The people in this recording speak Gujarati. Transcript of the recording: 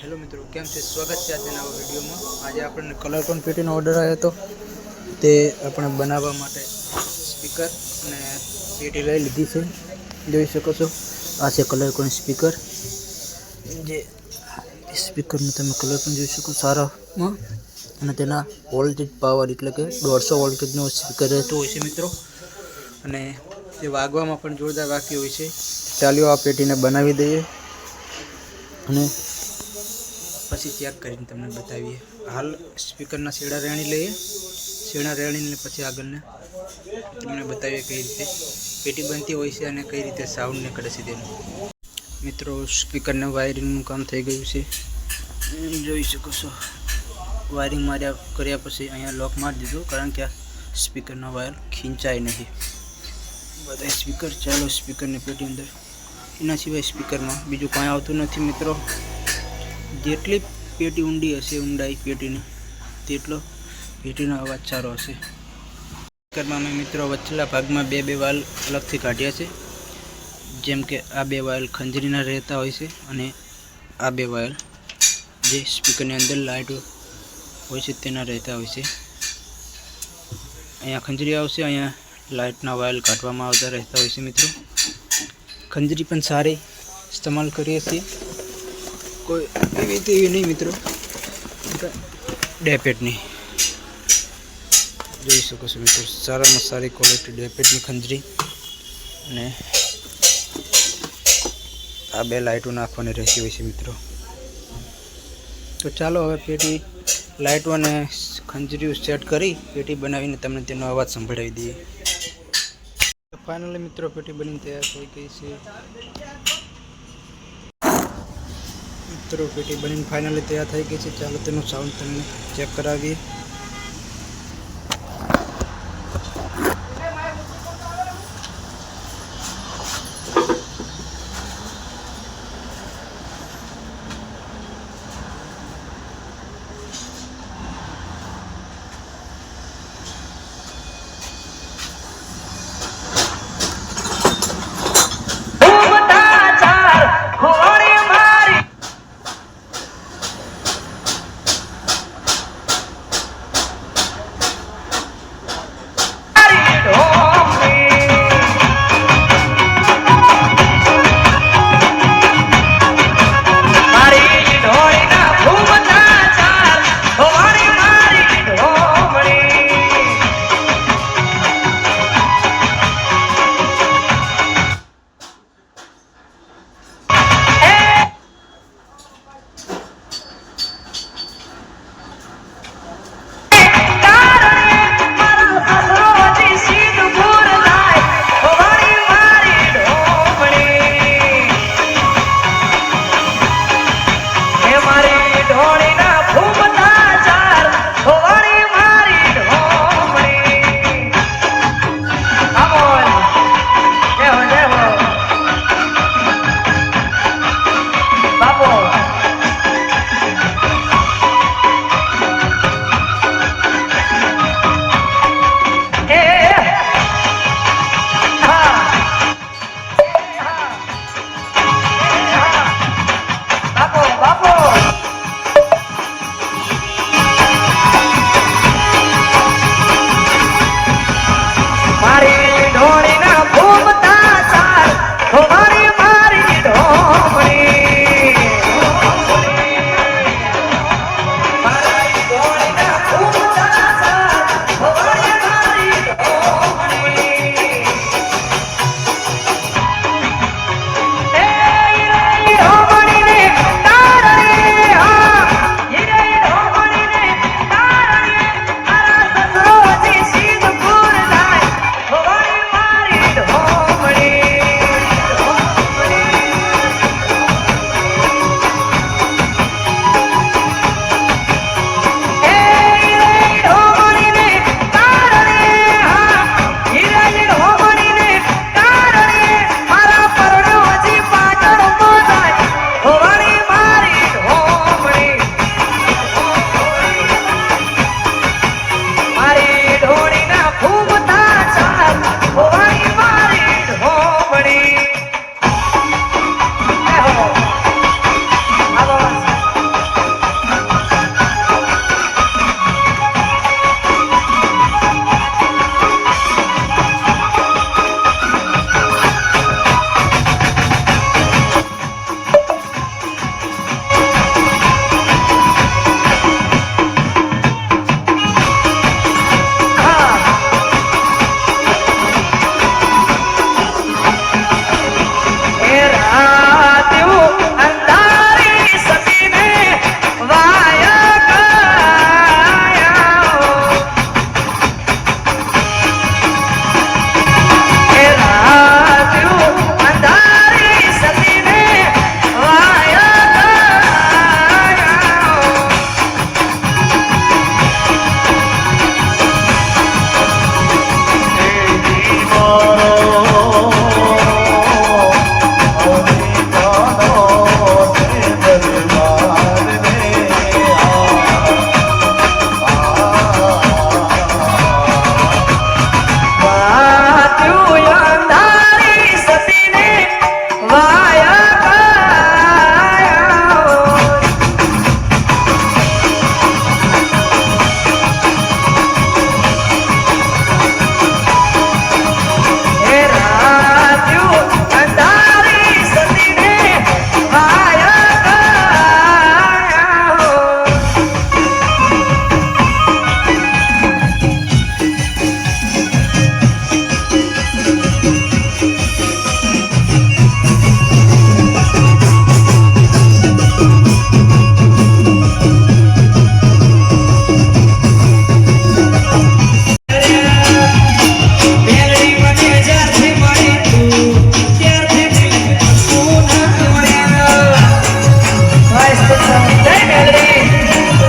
હેલો મિત્રો, કેમ છે? સ્વાગત છે આજે નવા વિડીયોમાં. આજે આપણને કલર કોન પેટીનો ઓર્ડર આવ્યો હતો. તે આપણે બનાવવા માટે સ્પીકર અને પેટી લઈ લીધી છે. જોઈ શકો છો, આ છે કલર કોન સ્પીકર જે સ્પીકરનું તમે કલર પણ જોઈ શકો, સારામાં. અને તેના વોલ્ટેજ પાવર એટલે કે દોઢસો વોલ્ટેજનો સ્પીકર રહેતો હોય છે મિત્રો. અને તે વાગવામાં પણ જોરદાર વાગતી હોય છે. ચાલ્યો આ પેટીને બનાવી દઈએ. અને પછી ચેક કરીને તમને બતાવીએ. હાલ સ્પીકરના શેડા રેણી લઈએ. શેડા રેણીને પછી આગળને તમને બતાવીએ કઈ રીતે પેટી બનતી હોય છે અને કઈ રીતે સાઉન્ડ નીકળે છે તેનું. મિત્રો, સ્પીકરને વાયરિંગનું કામ થઈ ગયું છે. જોઈ શકો છો. વાયરિંગ માર્યા કર્યા પછી અહીંયા લોક મારી દીધું કારણ કે આ સ્પીકરનો વાયર ખીંચાય નહીં. બધા સ્પીકર ચાલો સ્પીકરની પેટી અંદર. એના સિવાય સ્પીકરમાં બીજું કાંઈ આવતું નથી મિત્રો. જેટલી પેટી ઊંડી હશે, ઊંડાઈ પેટીની, તેટલો પેટીનો અવાજ સારો હશે. સ્પીકરમાં અમે મિત્રો વચ્ચેલા ભાગમાં બે બે વાલ અલગથી કાઢ્યા છે. જેમ કે આ બે વાયલ ખંજરીના રહેતા હોય છે અને આ બે વાયલ જે સ્પીકરની અંદર લાઇટ હોય છે તેના રહેતા હોય છે. અહીંયા ખંજરી આવશે, અહીંયા લાઇટના વાયલ કાઢવામાં આવતા રહેતા હોય છે મિત્રો. ખંજરી પણ સારી ઇસ્તેમાલ કરીએ છીએ. કોઈ એવી તેવી નહીં મિત્રો. ડેપેટની. જોઈ શકો છો મિત્રો સારામાં સારી ક્વોલિટી ડેપેટની ખંજરી. અને આ બે લાઇટો નાખવાની રહેતી હોય છે મિત્રો. તો ચાલો હવે પેટી લાઇટો અને ખંજરીઓ સેટ કરી પેટી બનાવીને તમને તેનો અવાજ સંભળાવી દઈએ. ફાઇનલી મિત્રો પેટી બનીને તૈયાર થઈ ગઈ છે. મિત્રો પેટી બનીને ફાઇનલી તૈયાર થઈ ગઈ છે. ચાલો તેનું સાઉન્ડ તમને ચેક કરાવીએ.